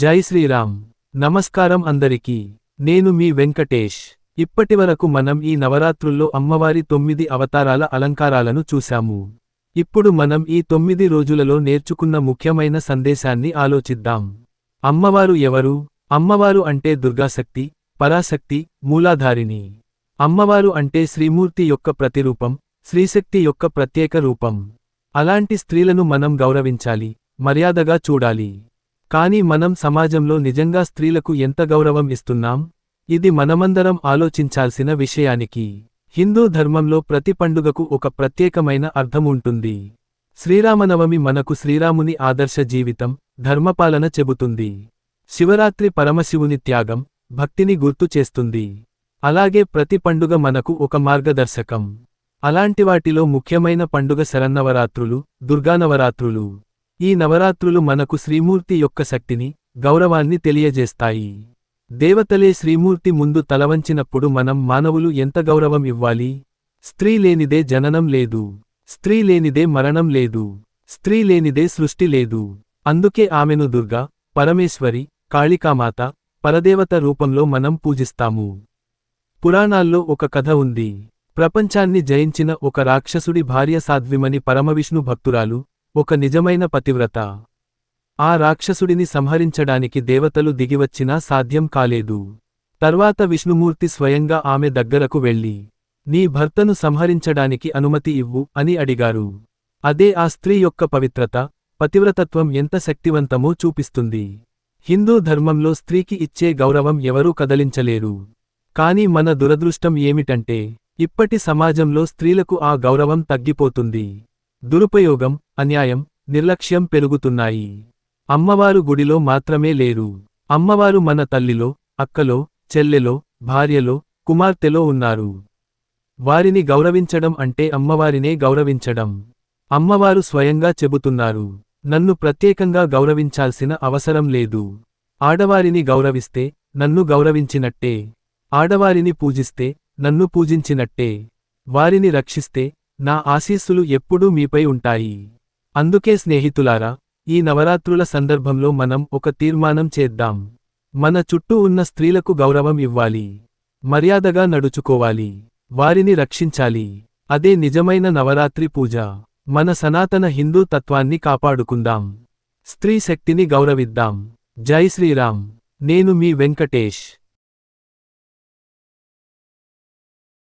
జై శ్రీరామ్. నమస్కారం అందరికీ. నేను మీ వెంకటేష్. ఇప్పటివరకు మనం ఈ నవరాత్రుల్లో అమ్మవారి తొమ్మిది అవతారాల అలంకారాలను చూశాము. ఇప్పుడు మనం ఈ తొమ్మిది రోజులలో నేర్చుకున్న ముఖ్యమైన సందేశాన్ని ఆలోచిద్దాం. అమ్మవారు ఎవరు? అమ్మవారు అంటే దుర్గాశక్తి పరాశక్తి మూలాధారిణి. అమ్మవారు అంటే శ్రీమూర్తి యొక్క ప్రతిరూపం శ్రీశక్తి యొక్క ప్రత్యేక రూపం. అలాంటి స్త్రీలను మనం గౌరవించాలి మర్యాదగా చూడాలి. కాని మనం సమాజంలో నిజంగా స్త్రీలకు ఎంత గౌరవం ఇస్తున్నాం? ఇది మనమందరం ఆలోచించాల్సిన విషయానికి. హిందూ ధర్మంలో ప్రతి పండుగకు ఒక ప్రత్యేకమైన అర్థం ఉంటుంది శ్రీరామనవమి మనకు శ్రీరాముని ఆదర్శ జీవితం ధర్మపాలన చెబుతుంది. శివరాత్రి పరమశివుని త్యాగం భక్తిని గుర్తు చేస్తుంది. అలాగే ప్రతి పండుగ మనకు ఒక మార్గదర్శకం. అలాంటి వాటిలో ముఖ్యమైన పండుగ శరన్నవరాత్రులు దుర్గానవరాత్రులు. ఈ నవరాత్రులు మనకు శ్రీమూర్తి యొక్క శక్తిని గౌరవాన్ని తెలియజేస్తాయి. దేవతలే శ్రీమూర్తి ముందు తలవంచినప్పుడు మనం మానవులు ఎంత గౌరవం ఇవ్వాలి? స్త్రీ లేనిదే జననం లేదు. స్త్రీ లేనిదే మరణం లేదు. స్త్రీ లేనిదే సృష్టి లేదు. అందుకే ఆమెను దుర్గా పరమేశ్వరి కాళికామాత పరదేవత రూపంలో మనం పూజిస్తాము. పురాణాల్లో ఒక కథ ఉంది. ప్రపంచాన్ని జయించిన ఒక రాక్షసుడి భార్య సాధ్విమని పరమవిష్ణు భక్తురాలు ఒక నిజమైన పతివ్రత. ఆ రాక్షసుడిని సంహరించడానికి దేవతలు దిగివచ్చినా సాధ్యం కాలేదు. తర్వాత విష్ణుమూర్తి స్వయంగా ఆమె దగ్గరకు వెళ్ళి నీ భర్తను సంహరించడానికి అనుమతి ఇవ్వు అని అడిగారు. అదే ఆ స్త్రీ యొక్క పవిత్రత పతివ్రతత్వం ఎంత శక్తివంతమో చూపిస్తుంది. హిందూ ధర్మంలో స్త్రీకి ఇచ్చే గౌరవం ఎవరూ కదలించలేరు. కాని మన దురదృష్టం ఏమిటంటే ఇప్పటి సమాజంలో స్త్రీలకు ఆ గౌరవం తగ్గిపోతుంది. దురుపయోగం అన్యాయం నిర్లక్ష్యం పెరుగుతున్నాయి. అమ్మవారు గుడిలో మాత్రమే లేరు. అమ్మవారు మన తల్లిలో అక్కలో చెల్లెలో భార్యలో కుమార్తెలో ఉన్నారు. వారిని గౌరవించడం అంటే అమ్మవారినే గౌరవించడం. అమ్మవారు స్వయంగా చెబుతున్నారు. నన్ను ప్రత్యేకంగా గౌరవించాల్సిన అవసరం లేదు. ఆడవారిని గౌరవిస్తే నన్ను గౌరవించినట్టే. ఆడవారిని పూజిస్తే నన్ను పూజించినట్టే. వారిని రక్షిస్తే నా ఆశీస్సులు ఎప్పుడూ మీపై ఉంటాయి. అందుకే స్నేహితులారా ఈ నవరాత్రుల సందర్భంలో మనం ఒక తీర్మానం చేద్దాం. మన చుట్టూ ఉన్న స్త్రీలకు గౌరవం ఇవ్వాలి. మర్యాదగా నడుచుకోవాలి. వారిని రక్షించాలి. అదే నిజమైన నవరాత్రి పూజ. మన సనాతన హిందూ తత్వాన్ని కాపాడుకుందాం. స్త్రీ శక్తిని గౌరవిద్దాం. జై శ్రీరామ్. నేను మీ వెంకటేష్.